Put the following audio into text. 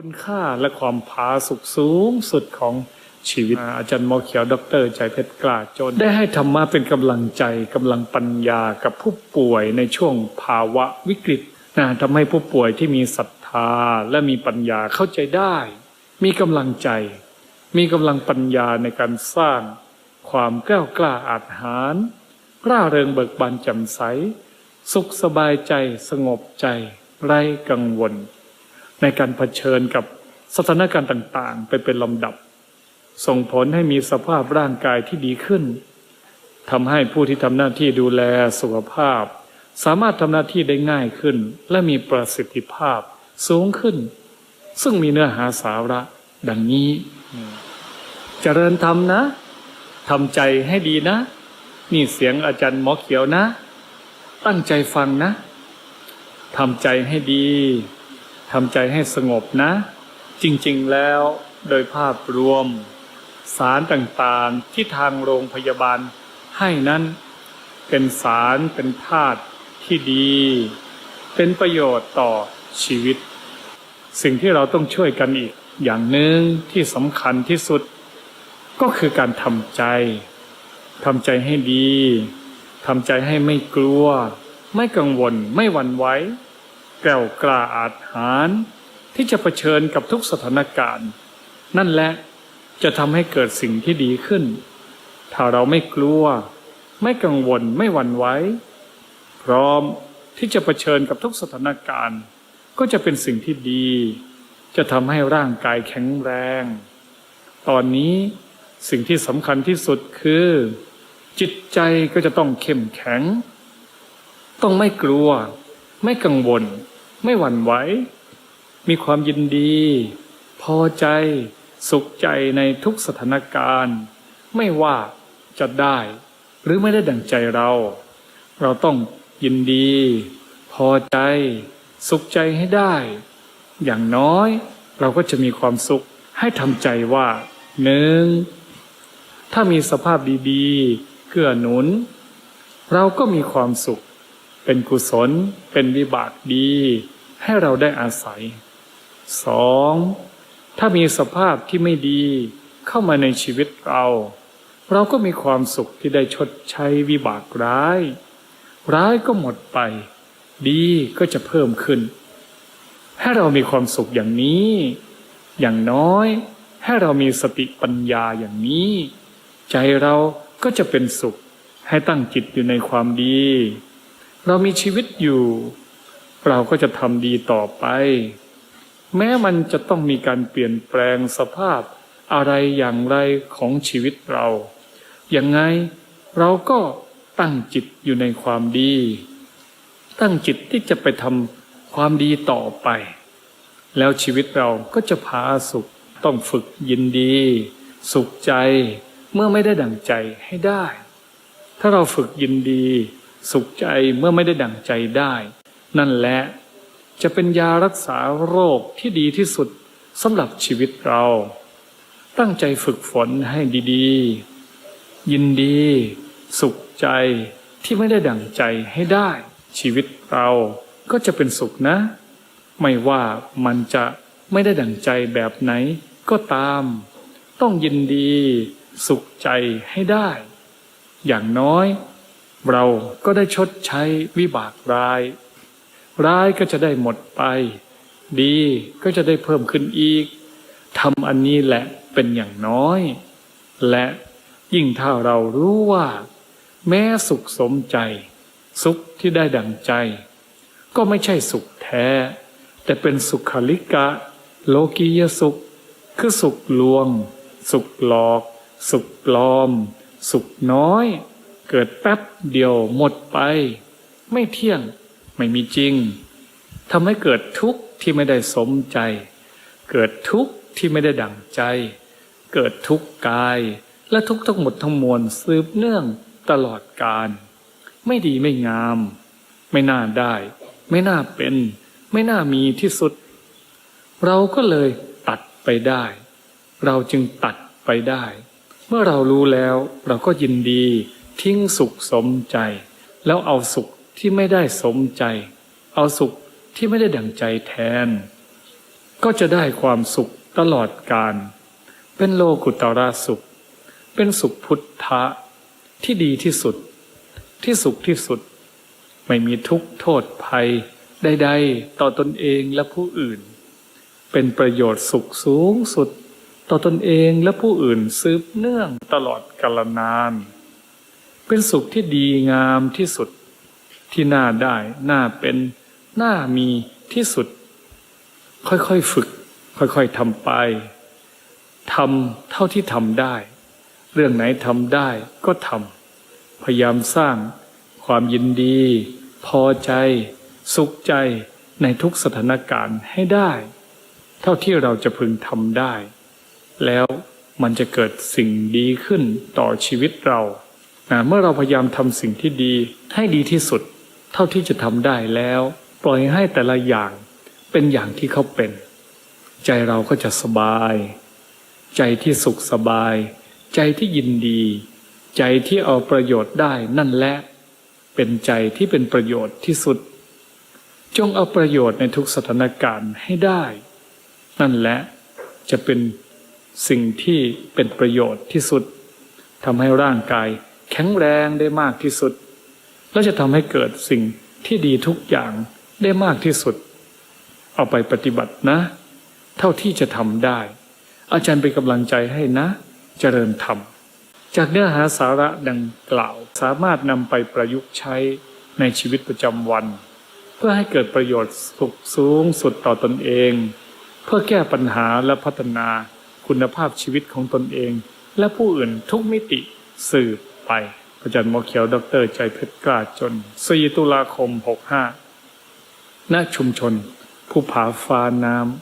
คุณค่าและความผาสุกสูงสุดของชีวิตอาอาจารย์หมอเขียว ดรใจเพชรกล้าจน ได้ให้ธรรมะเป็นกำลังใจกำลังปัญญากับผู้ป่วยในช่วงภาวะวิกฤตนะทำให้ผู้ป่วยที่มีศรัทธาและมีปัญญาเข้าใจได้ มีกำลังใจ มีกำลังปัญญาในการสร้าง ความกล้ากล้าอาจหารร่าเริงเบิกบานแจ่มใส สุขสบายใจสงบใจ ไร้กังวล ในการเผชิญกับสถานการณ์ต่างๆ ไปเป็นลำดับ ส่งผลให้มีสภาพร่างกายที่ดีขึ้นทำให้ผู้ที่ทำหน้าที่ดูแลสุขภาพ สามารถทำหน้าที่ได้ง่ายขึ้น และมีประสิทธิภาพสูงขึ้น ซึ่งมีเนื้อหาสาระดังนี้เจริญธรรมนะทำใจให้ดีนะ นี่เสียงอาจารย์หมอเขียวนะ ตั้งใจฟังนะทำใจให้ดี ทำใจให้สงบนะ จริงๆแล้วโดยภาพรวม สารต่างๆที่ทางโรงพยาบาลให้นั้น เป็นสารเป็นธาตุที่ดี เป็นประโยชน์ต่อชีวิต สิ่งที่เราต้องช่วยกันอีกอย่างหนึ่งที่สำคัญที่สุด ก็คือการทำใจทำใจให้ดีทำใจให้ไม่กลัว ไม่กังวลไม่หวั่นไหว กล้วกล้าอาจหารที่จะเผชิญกับทุกสถานการณ์ นั่นแหละจะทำให้เกิดสิ่งที่ดีขึ้น ถ้าเราไม่กลัว ไม่กังวลไม่หวั่นไหวพร้อมที่จะเผชิญกับทุกสถานการณ์ ก็จะเป็นสิ่งที่ดี จะทำให้ร่างกายแข็งแรง ตอนนี้สิ่งที่สำคัญที่สุดคือ จิตใจก็จะต้องเข้มแข็ง ต้องไม่กลัว ไม่กังวล ไม่หวั่นไหว มีความยินดี พอใจ สุขใจในทุกสถานการณ์ ไม่ว่าจะได้ หรือไม่ได้ดังใจเรา เราต้องยินดี พอใจ สุขใจให้ได้ อย่างน้อยเราก็จะมีความสุขให้ทำใจว่าหนึ่งถ้ามีสภาพดีๆ เกื้อหนุน เราก็มีความสุข เป็นกุศล เป็นวิบากดี ให้เราได้อาศัยสองถ้ามีสภาพที่ไม่ดีเข้ามาในชีวิตเรา เราก็มีความสุขที่ได้ชดใช้วิบากร้าย ร้ายก็หมดไป ดีก็จะเพิ่มขึ้น ให้เรามีความสุขอย่างนี้ อย่างน้อย ให้เรามีสติปัญญาอย่างนี้ ใจเราก็จะเป็นสุข ให้ตั้งจิตอยู่ในความดี เรามีชีวิตอยู่ เราก็จะทำดีต่อไป แม้มันจะต้องมีการเปลี่ยนแปลงสภาพอะไรอย่างไรของชีวิตเราอย่างไงเราก็ตั้งจิตอยู่ในความดี ตั้งจิตที่จะไปทำความดีต่อไป แล้วชีวิตเราก็จะพาสุขต้องฝึกยินดี สุขใจเมื่อไม่ได้ดั่งใจให้ได้ ถ้าเราฝึกยินดี สุขใจเมื่อไม่ได้ดั่งใจได้ นั่นแหละจะเป็นยารักษาโรคที่ดีที่สุดสำหรับชีวิตเรา ตั้งใจฝึกฝนให้ดีๆ ยินดี สุขใจที่ไม่ได้ดั่งใจให้ได้ ชีวิตเราก็จะเป็นสุขนะ ไม่ว่ามันจะไม่ได้ดั่งใจแบบไหนก็ตาม ต้องยินดี สุขใจให้ได้ อย่างน้อย เราก็ได้ชดใช้วิบากร้าย ร้ายก็จะได้หมดไป ดีก็จะได้เพิ่มขึ้นอีกทำอันนี้แหละเป็นอย่างน้อย และยิ่งถ้าเรารู้ว่า แม้สุขสมใจ สุขที่ได้ดังใจ ก็ไม่ใช่สุขแท้ แต่เป็นสุขลิกะ โลกียสุข คือสุขลวง สุขหลอก สุขปลอม สุขน้อย เกิดแป๊บเดียวหมดไป ไม่เที่ยง ไม่มีจริงทำให้เกิดทุกข์ที่ไม่ได้สมใจ เกิดทุกข์ที่ไม่ได้ดั่งใจ เกิดทุกข์กาย และทุกข์ทั้งหมดทั้งมวลสืบเนื่องตลอดกาลไม่ดีไม่งาม ไม่น่าได้ ไม่น่าเป็น ไม่น่ามีที่สุด เราก็เลยตัดไปได้ เราจึงตัดไปได้ เมื่อเรารู้แล้วเราก็ยินดี ทิ้งสุขสมใจ แล้วเอาสุข ที่ไม่ได้สมใจ เอาสุขที่ไม่ได้ดั่งใจแทน ก็จะได้ความสุขตลอดกาลเป็นโลกุตระสุข เป็นสุขพุทธะที่ดีที่สุด ที่สุขที่สุด ไม่มีทุกข์โทษภัยใดๆต่อตนเองและผู้อื่น เป็นประโยชน์สุขสูงสุด ต่อตนเองและผู้อื่นสืบเนื่องตลอดกาลนาน เป็นสุขที่ดีงามที่สุด ที่น่าได้น่าเป็นน่ามีที่สุด ค่อยๆฝึก ค่อยๆทำไปทำเท่าที่ทำได้ เรื่องไหนทำได้ก็ทำพยายามสร้างความยินดี พอใจ สุขใจในทุกสถานการณ์ให้ได้ เท่าที่เราจะพึงทำได้ แล้วมันจะเกิดสิ่งดีขึ้นต่อชีวิตเรานะเมื่อเราพยายามทำสิ่งที่ดีให้ดีที่สุด เท่าที่จะทำได้แล้ว ปล่อยให้แต่ละอย่างเป็นอย่างที่เขาเป็น ใจเราก็จะสบาย ใจที่สุขสบาย ใจที่ยินดี ใจที่เอาประโยชน์ได้นั่นแหละเป็นใจที่เป็นประโยชน์ที่สุด จงเอาประโยชน์ในทุกสถานการณ์ให้ได้ นั่นแหละจะเป็นสิ่งที่เป็นประโยชน์ที่สุดทำให้ร่างกายแข็งแรงได้มากที่สุด และจะทำให้เกิดสิ่งที่ดีทุกอย่างได้มากที่สุด เอาไปปฏิบัตินะ เท่าที่จะทำได้ อาจารย์เป็นกำลังใจให้นะเจริญธรรม จากเนื้อหาสาระดังกล่าว สามารถนำไปประยุกต์ใช้ในชีวิตประจำวัน เพื่อให้เกิดประโยชน์สุขสูงสุดต่อตนเอง เพื่อแก้ปัญหาและพัฒนาคุณภาพชีวิตของตนเอง และผู้อื่นทุกมิติสืบไป อาจารย์หมอเขียว ดรใจเพชรกล้าจน 4 ตุลาคม 65 ณ ชุมชนภูผาฟ้าน้ำ